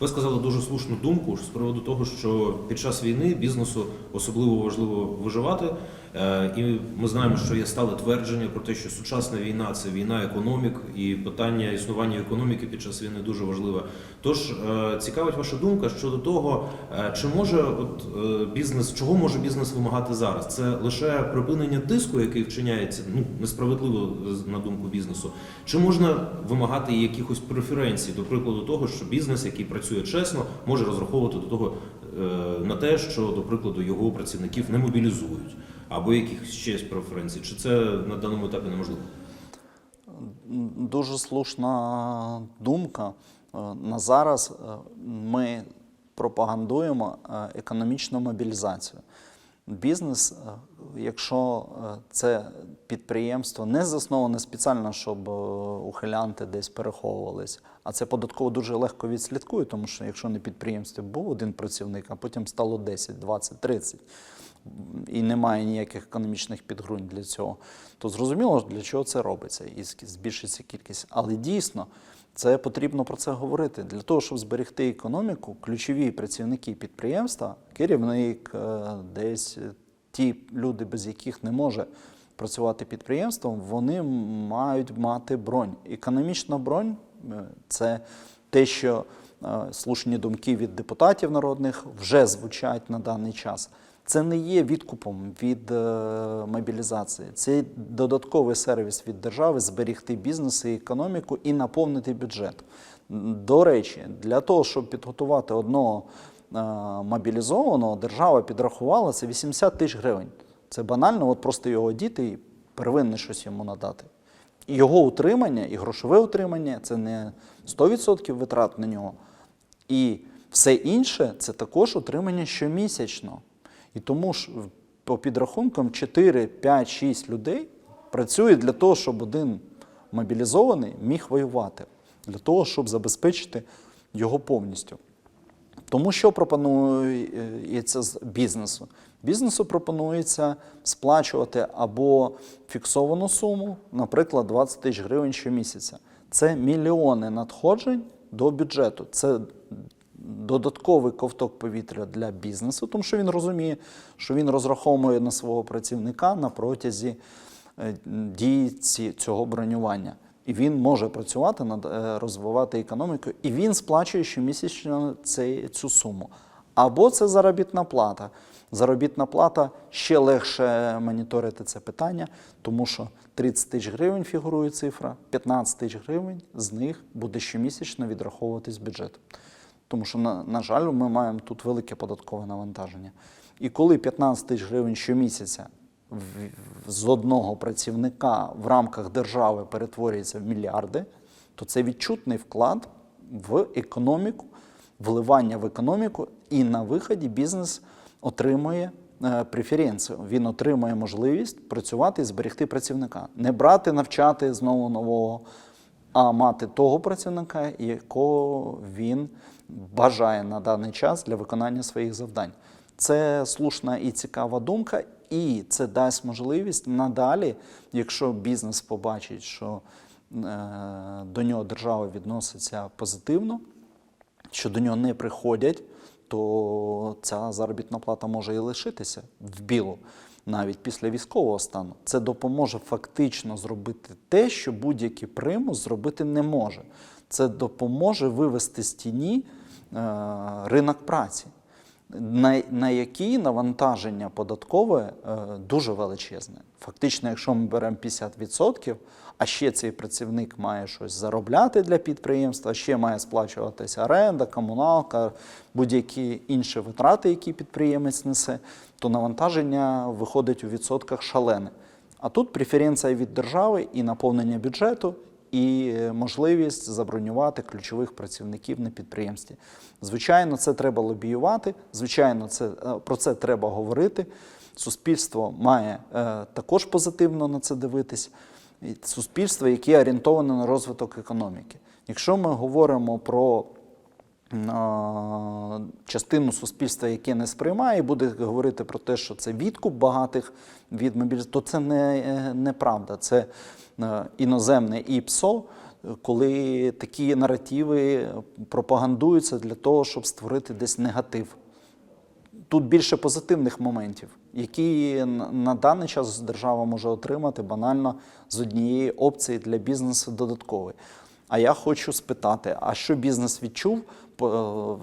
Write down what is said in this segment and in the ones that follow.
Ви сказали дуже слушну думку з приводу того, що під час війни бізнесу особливо важливо виживати. Е, І ми знаємо, що є стале твердження про те, що сучасна війна це війна економік, і питання існування економіки під час війни дуже важливе. Тож е, цікавить ваша думка щодо того, е, чи може от бізнес, чого може бізнес вимагати зараз? Це лише припинення тиску, який вчиняється ну несправедливо на думку бізнесу, чи можна вимагати якихось преференцій, до прикладу того, що бізнес, який працює чесно, може розраховувати до того е, на те, що, до прикладу, його працівників не мобілізують, або якихось ще преференцій, чи це на даному етапі неможливо? Дуже слушна думка. Е, На зараз е, ми пропагандуємо економічну мобілізацію. Бізнес, е, якщо е, це підприємство не засноване спеціально, щоб е, ухилянти десь переховувались, а це податково дуже легко відслідкує, тому що якщо на підприємстві був один працівник, а потім стало 10, 20, 30, і немає ніяких економічних підґрунь для цього, то зрозуміло, для чого це робиться і збільшиться кількість. Але дійсно, це потрібно про це говорити. Для того, щоб зберегти економіку, ключові працівники підприємства, керівник, е, десь ті люди, без яких не може працювати підприємство, вони мають мати бронь. Економічна бронь е, це те, що е, слушні думки від депутатів народних вже звучать на даний час. Це не є відкупом від е, мобілізації. Це додатковий сервіс від держави зберігти бізнес і економіку і наповнити бюджет. До речі, для того, щоб підготувати одного е, мобілізованого, держава підрахувала це 80 тисяч гривень. Це банально, от просто його діти і первинне щось йому надати. І його утримання, і грошове утримання це не 100% витрат на нього. І все інше це також утримання щомісячно. І тому ж по підрахункам 4, 5, 6 людей працює для того, щоб один мобілізований міг воювати, для того, щоб забезпечити його повністю. Тому що пропонується з бізнесу? Бізнесу пропонується сплачувати або фіксовану суму, наприклад, 20 тисяч гривень щомісяця. Це мільйони надходжень до бюджету. Це додатковий ковток повітря для бізнесу, тому що він розуміє, що він розраховує на свого працівника на протязі е, дії цього бронювання. І він може працювати над е, розвивати економіку, і він сплачує щомісячно цю суму. Або це заробітна плата. Заробітна плата ще легше моніторити це питання, тому що 30 тисяч гривень фігурує цифра, 15 тисяч гривень з них буде щомісячно відраховуватись з бюджету. Тому що, на, на жаль, ми маємо тут велике податкове навантаження. І коли 15 тисяч гривень щомісяця з одного працівника в рамках держави перетворюється в мільярди, то це відчутний вклад в економіку, вливання в економіку, і на виході бізнес отримує е, преференцію. Він отримує можливість працювати і зберегти працівника, не брати, навчати знову нового, а мати того працівника, якого він бажає на даний час для виконання своїх завдань. Це слушна і цікава думка, і це дасть можливість надалі, якщо бізнес побачить, що е, до нього держава відноситься позитивно, що до нього не приходять, то ця заробітна плата може і лишитися в білу навіть після військового стану. Це допоможе фактично зробити те, що будь-який примус зробити не може. Це допоможе вивести з тіні ринок праці, на, на який навантаження податкове е, дуже величезне. Фактично, якщо ми беремо 50%, а ще цей працівник має щось заробляти для підприємства, ще має сплачуватися оренда, комуналка, будь-які інші витрати, які підприємець несе, то навантаження виходить у відсотках шалене. А тут преференція від держави і наповнення бюджету, і е, можливість забронювати ключових працівників на підприємстві. Звичайно, це треба лобіювати. Звичайно, це, е, про це треба говорити. Суспільство має е, також позитивно на це дивитись. Суспільство, яке орієнтоване на розвиток економіки. Якщо ми говоримо про частину суспільства, яке не сприймає, буде говорити про те, що це відкуп багатих від мобілізації, то це не, неправда. Це е, іноземне ІПСО, коли такі наративи пропагандуються для того, щоб створити десь негатив. Тут більше позитивних моментів, які на даний час держава може отримати банально з однієї опції для бізнесу додаткової. А я хочу спитати: а що бізнес відчув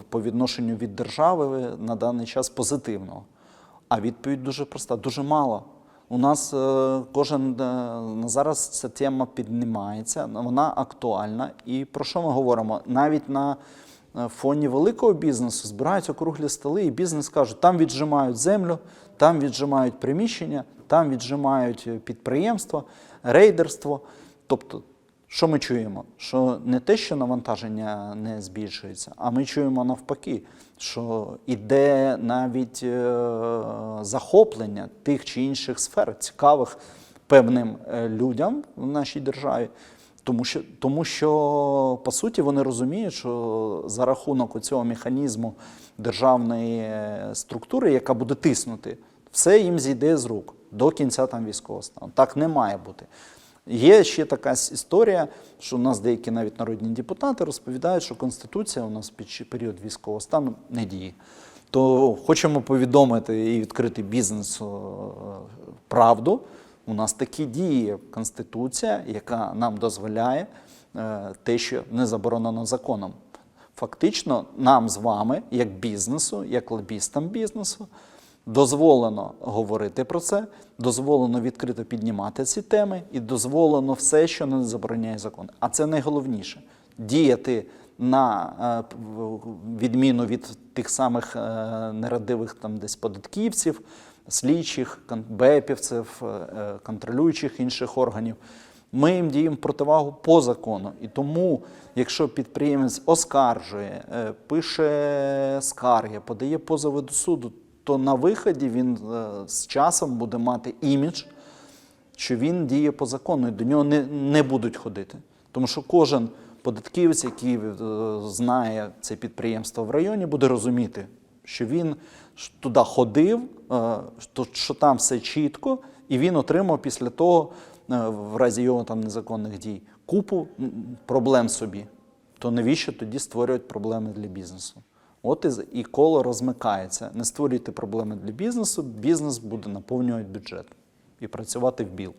по, відношенню від держави на даний час позитивного? А відповідь дуже проста: дуже мало. У нас е, кожен е, на зараз ця тема піднімається, вона актуальна. І про що ми говоримо? Навіть на е, фоні великого бізнесу збирають округлі столи, і бізнес кажуть, там віджимають землю, там віджимають приміщення, там віджимають підприємства, рейдерство. Тобто, що ми чуємо? Що не те, що навантаження не збільшується, а ми чуємо навпаки, що іде навіть е, захоплення тих чи інших сфер, цікавих певним е, людям в нашій державі. Тому що, тому що по суті вони розуміють, що за рахунок цього механізму державної е, структури, яка буде тиснути, все їм зійде з рук до кінця там військового стану. Так не має бути. Є ще така історія, що у нас деякі навіть народні депутати розповідають, що Конституція у нас під період військового стану не діє. То хочемо повідомити і відкрити бізнесу правду. У нас такі діє Конституція, яка нам дозволяє е, те, що не заборонено законом. Фактично, нам з вами, як бізнесу, як лобістам бізнесу, дозволено говорити про це, дозволено відкрито піднімати ці теми, і дозволено все, що не забороняє закон. А це найголовніше діяти на е, відміну від тих самих е, нерадивих там десь податківців, слідчих, бепівців, е, контролюючих інших органів. Ми їм діємо противагу по закону. І тому, якщо підприємець оскаржує, пише скарги, подає позови до суду, то на виході він е, з часом буде мати імідж, що він діє по закону, і до нього не, не будуть ходити. Тому що кожен податківець, який е, знає це підприємство в районі, буде розуміти, що він туди ходив, е, що, там все чітко, і він отримав після того, в разі його там незаконних дій, купу проблем собі. То навіщо тоді створювати проблеми для бізнесу? От і, коло розмикається. Не створюйте проблеми для бізнесу, бізнес буде наповнювати бюджет і працювати в біл.